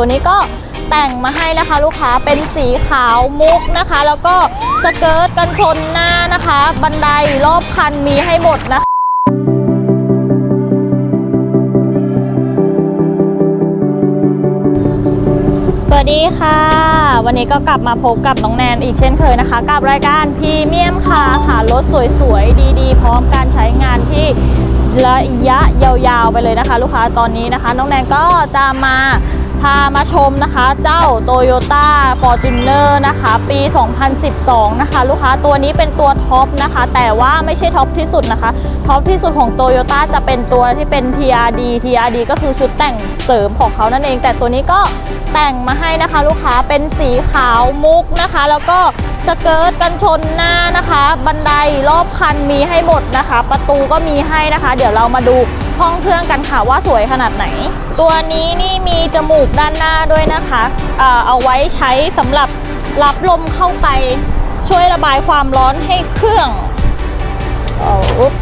ตัวนี้ก็แต่งมาให้นะคะลูกค้าเป็นสีขาวมุกนะคะ แล้วก็สเกิร์ตกันชนหน้านะคะ บันไดรอบคันมีให้หมดนะคะสวัสดีค่ะ วันนี้ก็กลับมาพบกับน้องแนนอีกเช่นเคยนะคะ กับรายการพรีเมียมค่ะหารถสวยๆ ดีๆ พร้อมการใช้งานที่ระยะยาวๆไปเลยนะคะ ลูกค้าตอนนี้นะคะ น้องแนนก็จะมา พามาชมนะคะ เจ้า Toyota Fortuner นะคะ ปี 2012 นะคะ ลูกค้าตัวนี้เป็นตัวท็อปนะคะ แต่ว่าไม่ใช่ท็อปที่สุดนะคะ ท็อปที่สุดของ Toyota จะเป็นตัวที่เป็น TRD TRD ก็คือชุดแต่งเสริมของเขานั่นเอง แต่ตัวนี้ก็แต่งมาให้นะคะ ลูกค้าเป็นสีขาวมุกนะคะ แล้วก็สเกิร์ตกันชนหน้านะคะ บันไดรอบคันมีให้หมดนะคะ ประตูก็มีให้นะคะ เดี๋ยวเรามาดู ห้องเครื่องกันค่ะว่าสวยขนาดไหน ตัวนี้นี่มีจมูกด้านหน้าด้วยนะคะเอ่อเอาไว้ใช้สำหรับรับลมเข้าไป ช่วยระบายความร้อนให้เครื่องอุ๊บ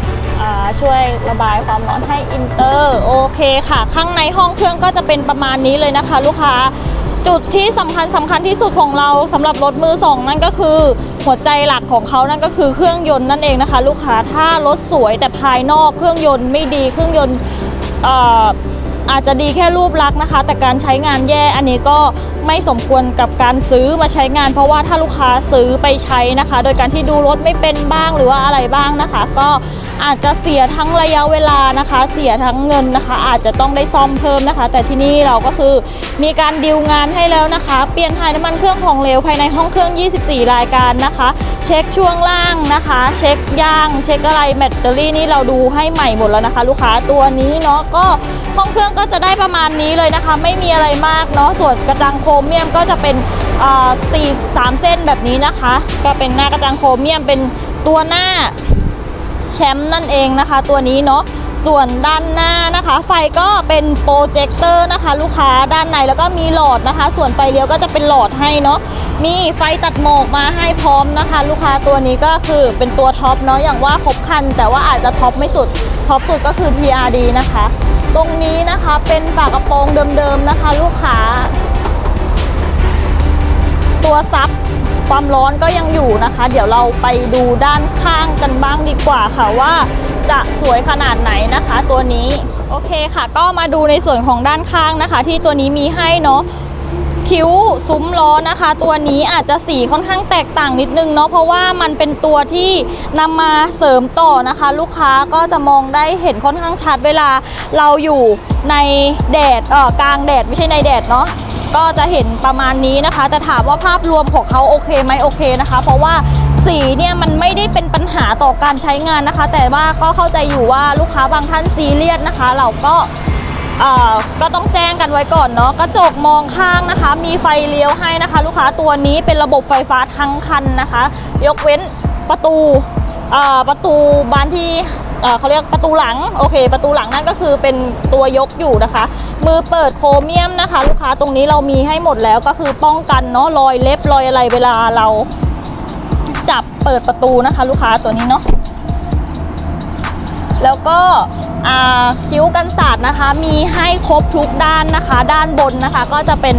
อ่าช่วยระบายความร้อนให้อินเตอร์โอเคค่ะ ข้างในห้องเครื่องก็จะเป็นประมาณนี้เลยนะคะ ลูกค้า จุดที่สำคัญสำคัญที่สุดของเราสำหรับรถมือสองนั่นก็คือ หัวใจหลักของเขานั่นก็คือเครื่องยนต์นั่นเองนะคะ ลูกค้าถ้ารถสวยแต่ภายนอกเครื่องยนต์ไม่ดีเครื่องยนต์อ่ออาจจะดีแค่รูปลักษณ์นะคะ แต่การใช้งานแย่อันนี้ก็ไม่สมควรกับการซื้อมาใช้งาน เพราะว่าถ้าลูกค้าซื้อไปใช้นะคะ โดยการที่ดูรถไม่เป็นบ้างหรือว่าอะไรบ้างนะคะ ก็ อาจจะเสียทั้งระยะเวลานะคะ เสียทั้งเงินนะคะ อาจจะต้องได้ซ่อมเพิ่มนะคะ แต่ที่นี่เราก็คือมีการดิวงานให้แล้วนะคะ เปลี่ยนถ่ายน้ำมันเครื่องของเหลวภายในห้องเครื่อง 24 รายการนะคะ เช็คช่วงล่างนะคะ เช็คยาง เช็คอะไรแบตเตอรี่นี่เราดูให้ใหม่หมดแล้วนะคะ ลูกค้าตัวนี้เนาะก็ห้องเครื่องก็จะได้ประมาณนี้เลยนะคะ ไม่มีอะไรมากเนาะส่วนกระจังโครเมียมก็จะเป็นอ่าสี่สามเส้นแบบนี้นะคะ ก็เป็นหน้ากระจังโครเมียมเป็นตัวหน้า แชมป์นั่นเองนะคะ ตัวนี้เนาะส่วนด้านหน้านะคะ ไฟก็เป็นโปรเจคเตอร์นะคะ ลูกค้าด้านในแล้วก็มีหลอดนะคะ ส่วนไฟเลี้ยวก็จะเป็นหลอดให้เนาะมีไฟตัดหมอกมาให้พร้อมนะคะ ลูกค้าตัวนี้ก็คือเป็นตัวท็อปเนาะอย่างว่าครบคัน แต่ว่าอาจจะท็อปไม่สุดท็อปสุดก็คือ TRD นะคะ ตรงนี้นะคะเป็นฝากระโปรงเดิมๆนะคะ ลูกค้า ตัวซับ ความร้อนก็ยังอยู่นะคะ เดี๋ยวเราไปดูด้านข้างกันบ้างดีกว่าค่ะว่าจะสวยขนาดไหนนะคะ ตัวนี้โอเคค่ะ ก็มาดูในส่วนของด้านข้างนะคะ ที่ตัวนี้มีให้เนาะคิ้วซุ้มล้อนะคะ ตัวนี้อาจจะสีค่อนข้างแตกต่างนิดนึงเนาะเพราะว่ามันเป็นตัวที่นำมาเสริมต่อนะคะ ลูกค้าก็จะมองได้เห็นค่อนข้างชัดเวลาเราอยู่ในแดดเออกลางแดดไม่ใช่ในแดดเนาะ ก็จะเห็นประมาณนี้นะคะ แต่ถามว่าภาพรวมของเขาโอเคไหมโอเคนะคะ เพราะว่าสีเนี่ยมันไม่ได้เป็นปัญหาต่อการใช้งานนะคะ แต่ว่าก็เข้าใจอยู่ว่าลูกค้าบางท่านซีเรียสนะคะ เราก็เอ่อก็ต้องแจ้งกันไว้ก่อนเนาะกระจกมองข้างนะคะ มีไฟเลี้ยวให้นะคะ ลูกค้าตัวนี้เป็นระบบไฟฟ้าทั้งคันนะคะ ยกเว้นประตูเอ่อประตูบานที่ เขาเรียกประตูหลังโอเค ประตูหลังนั่นก็คือเป็นตัวยกอยู่นะคะ มือเปิดโครเมียมนะคะ ลูกค้าตรงนี้เรามีให้หมดแล้วก็คือป้องกันเนาะรอยเล็บรอยอะไรเวลาเราจับเปิดประตูนะคะ ลูกค้าตัวนี้เนาะแล้วก็คิ้วกันศาสตร์นะคะ มีให้ครบทุกด้านนะคะ ด้านบนนะคะ ก็จะเป็น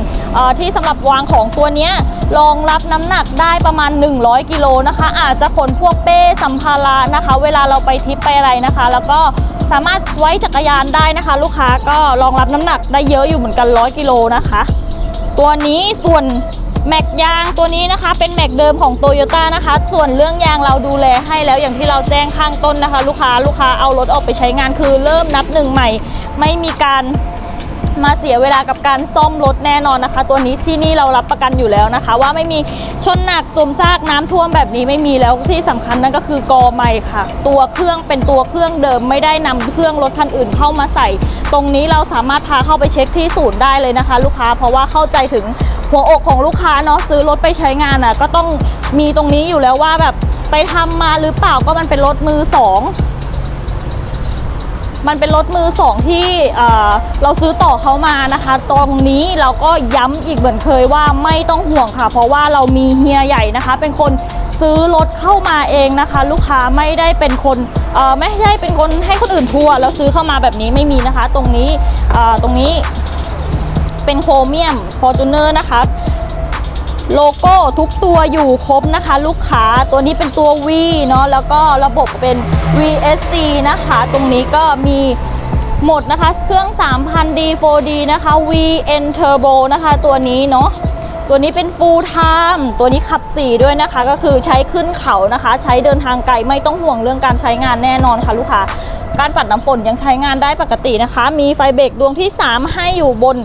ที่สำหรับวางของตัวเนี้ย รองรับน้ำหนักได้ประมาณ 100 กิโลนะคะ อาจจะขนพวกเป้สัมภาระนะคะ เวลาเราไปทริปไปอะไรนะคะ แล้วก็สามารถไว้จักรยานได้นะคะ ลูกค้าก็รองรับน้ำหนักได้เยอะอยู่เหมือนกัน 100 กิโลนะคะ ตัวนี้ส่วนแม็กยางตัวนี้นะคะ เป็นแม็กเดิมของโตโยต้านะคะ ส่วนเรื่องยางเราดูแลให้แล้วอย่างที่เราแจ้งข้างต้นนะคะ ลูกค้าลูกค้าเอารถออกไปใช้งานคือเริ่มนับหนึ่งใหม่ ไม่มีการ มาเสียเวลากับการซ่อมรถแน่นอนนะคะ ตัวนี้ที่นี่เรารับประกันอยู่แล้วนะคะ ว่าไม่มีชนหนักสมซากน้ำท่วมแบบนี้ไม่มีแล้วที่สำคัญนั่นก็คือกอใหม่ค่ะ ตัวเครื่องเป็นตัวเครื่องเดิมไม่ได้นำเครื่องรถคันอื่นเข้ามาใส่ ตรงนี้เราสามารถพาเข้าไปเช็คที่ศูนย์ได้เลยนะคะ ลูกค้าเพราะว่าเข้าใจถึงหัวอกของลูกค้าเนาะซื้อรถไปใช้งานอะก็ต้องมีตรงนี้อยู่แล้วว่าแบบไปทำมาหรือเปล่าก็มันเป็นรถมือสอง มันเป็นรถมือสองที่เราซื้อต่อเขามานะคะ ตรงนี้เราก็ย้ำอีกเหมือนเคยว่าไม่ต้องห่วงค่ะ เพราะว่าเรามีเฮียใหญ่นะคะ เป็นคนซื้อรถเข้ามาเองนะคะ ลูกค้าไม่ได้เป็นคนไม่ได้เป็นคนให้คนอื่นทัวร์แล้วซื้อเข้ามาแบบนี้ไม่มีนะคะ ตรงนี้ตรงนี้เป็นโครเมียม Fortuner นะคะ โลโก้ทุกตัวอยู่ครบนะคะ ลูกค้าตัวนี้เป็นตัว V เนาะแล้วก็ระบบเป็น VSC นะคะ ตรงนี้ก็มีหมดนะคะ เครื่อง 3,000D 4D นะคะ VN Turbo นะคะตัวนี้เนาะตัวนี้เป็น Full Time ตัวนี้ขับ 4 ด้วยนะคะ ก็คือใช้ขึ้นเขานะคะ ใช้เดินทางไกลไม่ต้องห่วงเรื่องการใช้งานแน่นอนค่ะลูกค้าการปัดน้ำฝนยังใช้งานได้ปกตินะคะ มีไฟเบรกดวงที่ 3 ให้อยู่บน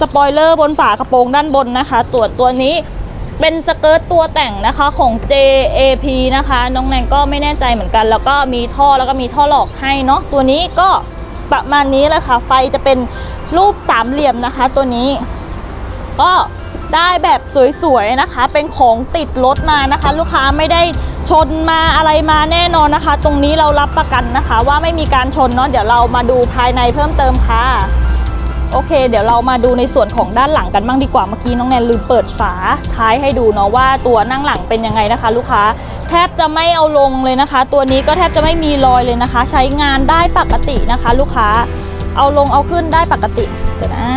สปอยเลอร์บนฝากระโปรงด้านบนนะคะ ตัวตัวนี้ เป็นสเกิร์ตตัวแต่งนะคะของ JAP นะคะ น้องแนนก็ไม่แน่ใจเหมือนกัน แล้วก็มีท่อแล้วก็มีท่อหลอกให้เนาะตัวนี้ก็ประมาณนี้แหละค่ะ ไฟจะเป็นรูปสามเหลี่ยมนะคะ ตัวนี้ ก็ได้แบบสวยๆนะคะ เป็นของติดรถมานะคะ ลูกค้าไม่ได้ชนมาอะไรมาแน่นอนนะคะ ตรงนี้เรารับประกันนะคะ ว่าไม่มีการชนเนาะเดี๋ยวเรามาดูภายในเพิ่มเติมค่ะ โอเค เดี๋ยวเรามาดูในส่วนของด้านหลังกันบ้างดีกว่าเมื่อกี้น้องแนนลืมเปิดฝาท้ายให้ดูเนาะว่าตัวนั่งหลังเป็นยังไงนะคะ ลูกค้าแทบจะไม่เอาลงเลยนะคะ ตัวนี้ก็แทบจะไม่มีรอยเลยนะคะ ใช้งานได้ปกตินะคะ ลูกค้าเอาลงเอาขึ้นได้ปกติเดี๋ยวนะ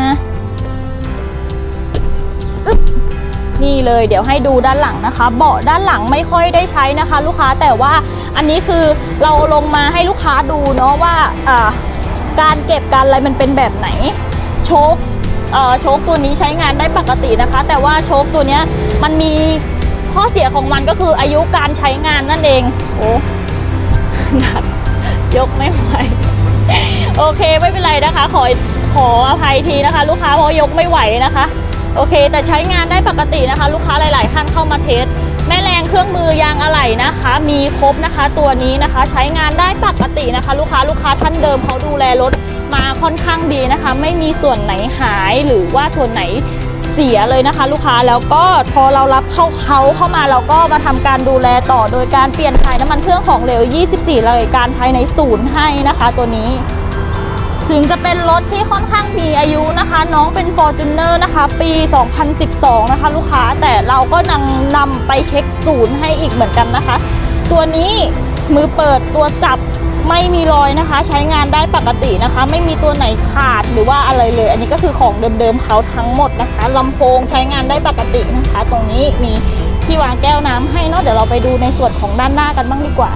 นี่เลยเดี๋ยวให้ดูด้านหลังนะคะ เบาะด้านหลังไม่ค่อยได้ใช้นะคะ ลูกค้าแต่ว่าอันนี้คือเราลงมาให้ลูกค้าดูเนาะว่าการเก็บการอะไรมันเป็นแบบไหน โชคเอ่อโชคตัวนี้ใช้งานได้ปกตินะคะ แต่ว่าโชคตัวนี้มันมีข้อเสียของมันก็คืออายุการใช้งานนั่นเองโอ้หนักยกไม่ไหวโอเคไม่เป็นไรนะคะ ขอขออภัยทีนะคะ ลูกค้าเพราะยกไม่ไหวนะคะ โอเค แต่ใช้งานได้ปกตินะคะ ลูกค้าหลาย ๆ ท่านเข้ามาเทสแม่แรงเครื่องมือยางอะไหล่นะคะ มีครบนะคะตัวนี้นะคะ ใช้งานได้ปกตินะคะ ลูกค้าลูกค้าท่านเดิมเขาดูแลรถ มาค่อนข้างดีนะคะ ไม่มีส่วนไหนหายหรือว่าส่วนไหนเสียเลยนะคะ ลูกค้าแล้วก็พอเรารับเข้าเขาเข้ามาเราก็มาทำการดูแลต่อโดยการเปลี่ยนถ่ายน้ำมันเครื่องของเหลว 24 รายการภายในศูนย์ให้นะคะ ตัวนี้ ถึงจะเป็นรถที่ค่อนข้างมีอายุนะคะ น้องเป็น f o r t u n e r นะคะ ปี 2012 นะคะ ลูกค้าแต่เราก็นำนำไปเช็คศูนย์ให้อีกเหมือนกันนะคะ ตัวนี้มือเปิดตัวจับ ไม่มีรอยนะคะ ใช้งานได้ปกตินะคะ ไม่มีตัวไหนขาดหรือว่าอะไรเลย อันนี้ก็คือของเดิมๆเขาทั้งหมดนะคะลำโพงใช้งานได้ปกตินะคะ ตรงนี้มีที่วางแก้วน้ำให้เนาะเดี๋ยวเราไปดูในส่วนของด้านหน้ากันบ้างดีกว่า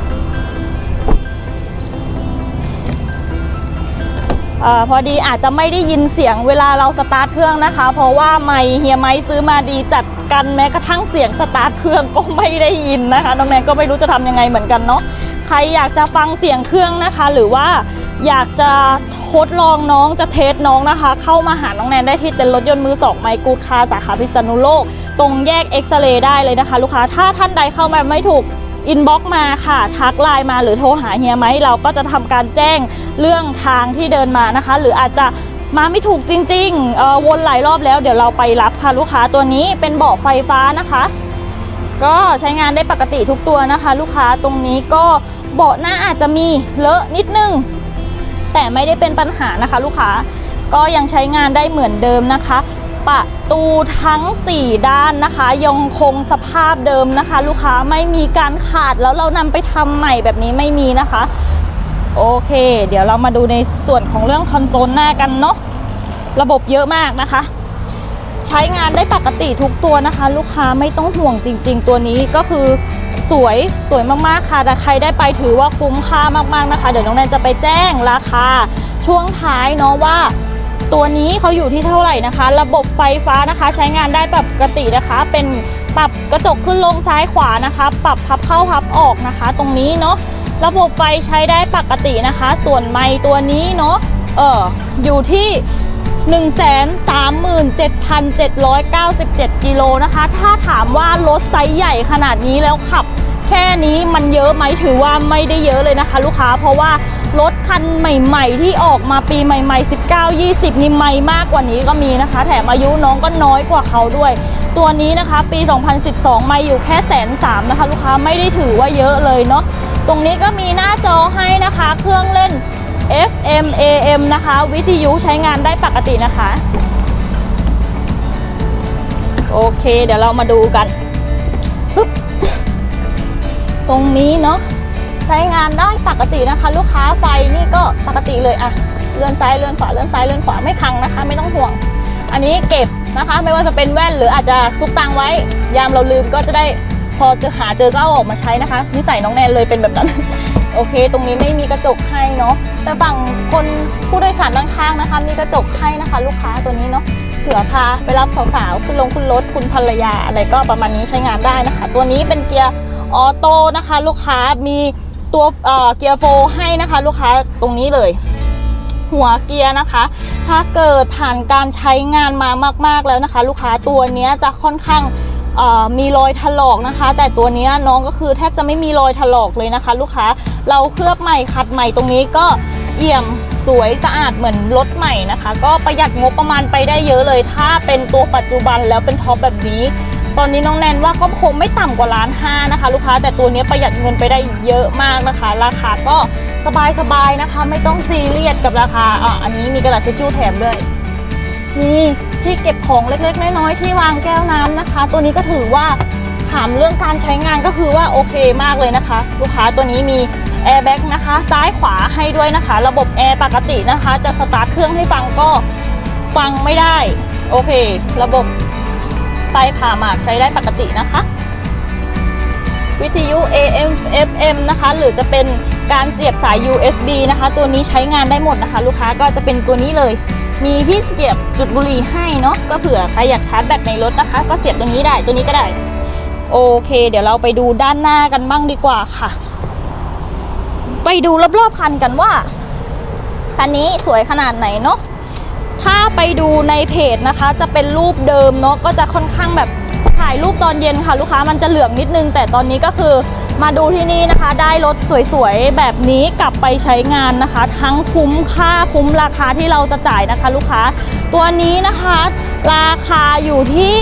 อพอดีอาจจะไม่ได้ยินเสียงเวลาเราสตาร์ทเครื่องนะคะ เพราะว่าไมค์เฮียไมค์ซื้อมาดีจัดกันแม้กระทั่งเสียงสตาร์ทเครื่องก็ไม่ได้ยินนะคะน้องแนนก็ไม่รู้จะทำยังไงเหมือนกันเนาะ ใครอยากจะฟังเสียงเครื่องนะคะ หรือว่าอยากจะทดลองน้องจะเทสน้องนะคะ เข้ามาหาน้องแนนได้ที่เต็นท์รถยนต์มือสองไมค์กูดคาสาขาพิษณุโลก ตรงแยกเอ็กซเรย์ได้เลยนะคะ ลูกค้าถ้าท่านใดเข้ามาไม่ถูกอินบ็อกมาค่ะ ทักไลน์มาหรือโทรหาเฮียไหมเราก็จะทำการแจ้งเรื่องทางที่เดินมานะคะ หรืออาจจะมาไม่ถูกจริงๆออวนหลายรอบแล้วเดี๋ยวเราไปรับค่ะลูกค้าตัวนี้เป็นเบาะไฟฟ้านะคะ ก็ใช้งานได้ปกติทุกตัวนะคะ ลูกค้าตรงนี้ก็ เบาะหน้าอาจจะมีเลอะนิดนึง แต่ไม่ได้เป็นปัญหานะคะลูกค้าก็ยังใช้งานได้เหมือนเดิมนะคะประตูทั้ง 4 ด้านนะคะ ยังคงสภาพเดิมนะคะ ลูกค้าไม่มีการขาดแล้วเรานำไปทำใหม่แบบนี้ไม่มีนะคะ โอเค เดี๋ยวเรามาดูในส่วนของเรื่องคอนโซลหน้ากันเนาะระบบเยอะมากนะคะ ใช้งานได้ปกติทุกตัวนะคะ ลูกค้าไม่ต้องห่วงจริง ๆ ตัวนี้ก็คือสวยสวยมากๆค่ะแต่ใครได้ไปถือว่าคุ้มค่ามากๆนะคะ เดี๋ยวน้องแนนจะไปแจ้งราคาช่วงท้ายเนาะว่า ตัวนี้เขาอยู่ที่เท่าไหร่นะคะ ระบบไฟฟ้านะคะ ใช้งานได้ปกตินะคะ เป็นปรับกระจกขึ้นลงซ้ายขวานะคะ ปรับพับเข้าพับออกนะคะ ตรงนี้เนาะระบบไฟใช้ได้ปกตินะคะ ส่วนไม้ตัวนี้เนาะเอออยู่ที่ 137,797 กิโลนะคะ ถ้าถามว่ารถไซส์ใหญ่ขนาดนี้แล้วขับ แค่นี้มันเยอะไหมถือว่าไม่ได้เยอะเลยนะคะ ลูกค้าเพราะว่ารถคันใหม่ ๆ ที่ออกมาปีใหม่ ๆ 19 20 นี่ไม่มากกว่านี้ก็มีนะคะ แถมอายุน้องก็น้อยกว่าเขาด้วย ตัวนี้นะคะปี 2012 ไม่อยู่แค่แสนสามนะคะ ลูกค้าไม่ได้ถือว่าเยอะเลยเนาะตรงนี้ก็มีหน้าจอให้นะคะ เครื่องเล่น FM AM นะคะ วิทยุใช้งานได้ปกตินะคะ โอเค เดี๋ยวเรามาดูกันปึ๊บตรงนี้เนาะใช้งานได้ปกตินะคะ ลูกค้าไฟนี่ก็ปกติเลยอะเลื่อนซ้ายเลื่อนขวาเลื่อนซ้ายเลื่อนขวาไม่พังนะคะ ไม่ต้องห่วง อันนี้เก็บนะคะ ไม่ว่าจะเป็นแว่นหรืออาจจะซุกตังไว้ ยามเราลืมก็จะได้พอจะหาเจอก็เอาออกมาใช้นะคะนิสัยน้องแนนเลยเป็นแบบนั้น โอเค ตรงนี้ไม่มีกระจกให้เนาะแต่ฝั่งคนผู้โดยสารด้านข้างนะคะ มีกระจกให้นะคะ ลูกค้าตัวนี้เนาะเผื่อพาไปรับสาวๆขึ้นลงขึ้นรถคุณภรรยาอะไรก็ประมาณนี้ใช้งานได้นะคะ ตัวนี้เป็นเกียร์ออโต้นะคะ ลูกค้ามีตัวเเกียร์โฟให้นะคะ ลูกค้าตรงนี้เลย หัวเกียร์นะคะ ถ้าเกิดผ่านการใช้งานมามาก ๆแล้วนะคะ ลูกค้าตัวเนี้ยจะค่อนข้าง มีรอยถลอกนะคะ แต่ตัวนี้น้องก็คือแทบจะไม่มีรอยถลอกเลยนะคะ ลูกค้าเราเคลือบใหม่ขัดใหม่ตรงนี้ก็เอี่ยมสวยสะอาดเหมือนรถใหม่นะคะ ก็ประหยัดงบประมาณไปได้เยอะเลย ถ้าเป็นตัวปัจจุบันแล้วเป็นท็อปแบบนี้ ตอนนี้น้องแนนว่าก็คงไม่ต่ำกว่าล้านห้านะคะ ลูกค้าแต่ตัวนี้ประหยัดเงินไปได้เยอะมากนะคะ ราคาก็สบายๆนะคะ ไม่ต้องซีเรียสกับราคาอะอันนี้มีกระดาษทิชชู่แถมด้วย นี่ที่เก็บของเล็กๆน้อยๆที่วางแก้วน้ำนะคะ ตัวนี้ก็ถือว่าถามเรื่องการใช้งานก็คือว่าโอเคมากเลยนะคะ ลูกค้าตัวนี้มีแอร์แบ็กนะคะ ซ้ายขวาให้ด้วยนะคะ ระบบแอร์ปกตินะคะ จะสตาร์ทเครื่องให้ฟังก็ฟังไม่ได้ โอเค ระบบไฟผ่าหมากใช้ได้ปกตินะคะ วิทยุ AM FM นะคะ หรือจะเป็นการเสียบสาย USB นะคะ ตัวนี้ใช้งานได้หมดนะคะ ลูกค้าก็จะเป็นตัวนี้เลย มีที่เสียบจุดบุหรี่ให้เนาะก็เผื่อใครอยากชาร์จแบตในรถนะคะ ก็เสียบตรงนี้ได้ตัวนี้ก็ได้ โอเค เดี๋ยวเราไปดูด้านหน้ากันบ้างดีกว่าค่ะ ไปดูรอบๆคันกันว่าคันนี้สวยขนาดไหนเนาะถ้าไปดูในเพจนะคะ จะเป็นรูปเดิมเนาะก็จะค่อนข้างแบบถ่ายรูปตอนเย็นค่ะ ลูกค้ามันจะเหลืองนิดนึง แต่ตอนนี้ก็คือ มาดูที่นี่นะคะได้รถสวยๆ แบบนี้กลับไปใช้งานนะคะ ทั้งคุ้มค่าคุ้มราคาที่เราจะจ่ายนะคะ ลูกค้า ตัวนี้นะคะ ราคาอยู่ที่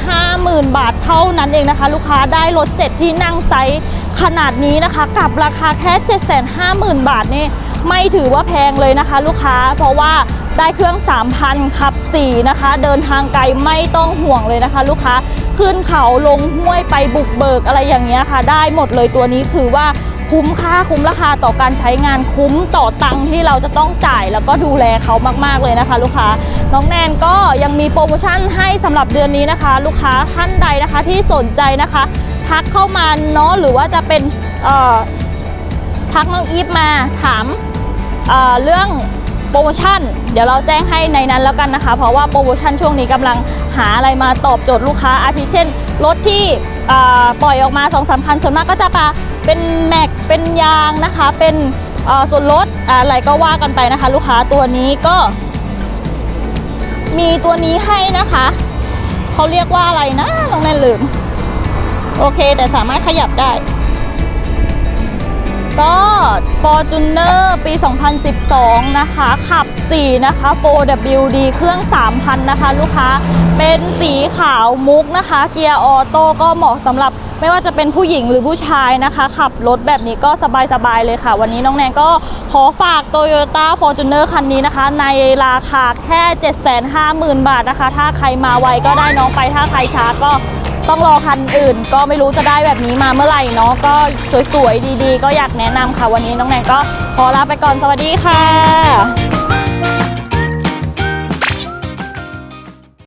750,000 บาทเท่านั้นเองนะคะ ลูกค้าได้รถ 7 ที่นั่งไซส์ขนาดนี้นะคะ กับราคาแค่ 750,000 บาทนี่ไม่ถือว่าแพงเลยนะคะ ลูกค้าเพราะว่าได้เครื่อง 3,000ขับ4นะคะ เดินทางไกลไม่ต้องห่วงเลยนะคะ ลูกค้า ขึ้นเขาลงห้วยไปบุกเบิกอะไรอย่างเงี้ยค่ะ ได้หมดเลยตัวนี้คือว่าคุ้มค่าคุ้มราคาต่อการใช้งานคุ้มต่อตังค์ที่เราจะต้องจ่ายแล้วก็ดูแลเขามากๆเลยนะคะ ลูกค้าน้องแนนก็ยังมีโปรโมชั่นให้สำหรับเดือนนี้นะคะ ลูกค้าท่านใดนะคะที่สนใจนะคะ ทักเข้ามาเนาะหรือว่าจะเป็นทักน้องอีฟมาถามเเรื่อง โปรโมชั่น เดี๋ยวเราแจ้งให้ในนั้นแล้วกันนะคะ เพราะว่าโปรโมชั่นช่วงนี้กำลังหาอะไรมาตอบโจทย์ลูกค้า อาทิเช่น รถที่ปล่อยออกมา2อสาคันส่วนมากก็จะปาเป็นแม็กเป็นยางนะคะ เป็นส่วนลดอะไรก็ว่ากันไปนะคะ ลูกค้าตัวนี้ก็ มีตัวนี้ให้นะคะเขาเรียกว่าอะไรนะน้องแนนลืม โอเค แต่สามารถขยับได้ ก็ Fortuner ปี 2012 นะคะ ขับ 4 นะคะ 4WD เครื่อง 3,000 นะคะ ลูกค้า เป็นสีขาวมุกนะคะ เกียร์ออโต้ก็เหมาะสำหรับไม่ว่าจะเป็นผู้หญิงหรือผู้ชายนะคะ ขับรถแบบนี้ก็สบาย ๆ เลยค่ะ วันนี้น้องแนนก็ขอฝาก Toyota Fortuner คันนี้นะคะ ในราคาแค่ 750,000 บาทนะคะ ถ้าใครมาไวก็ได้น้องไปถ้าใครช้าก็ ต้องรอคันอื่น ก็ไม่รู้จะได้แบบนี้มาเมื่อไหร่เนาะก็สวยๆดีๆ ก็อยากแนะนำค่ะวันนี้น้องแนนก็ขอลาไปก่อนสวัสดีค่ะ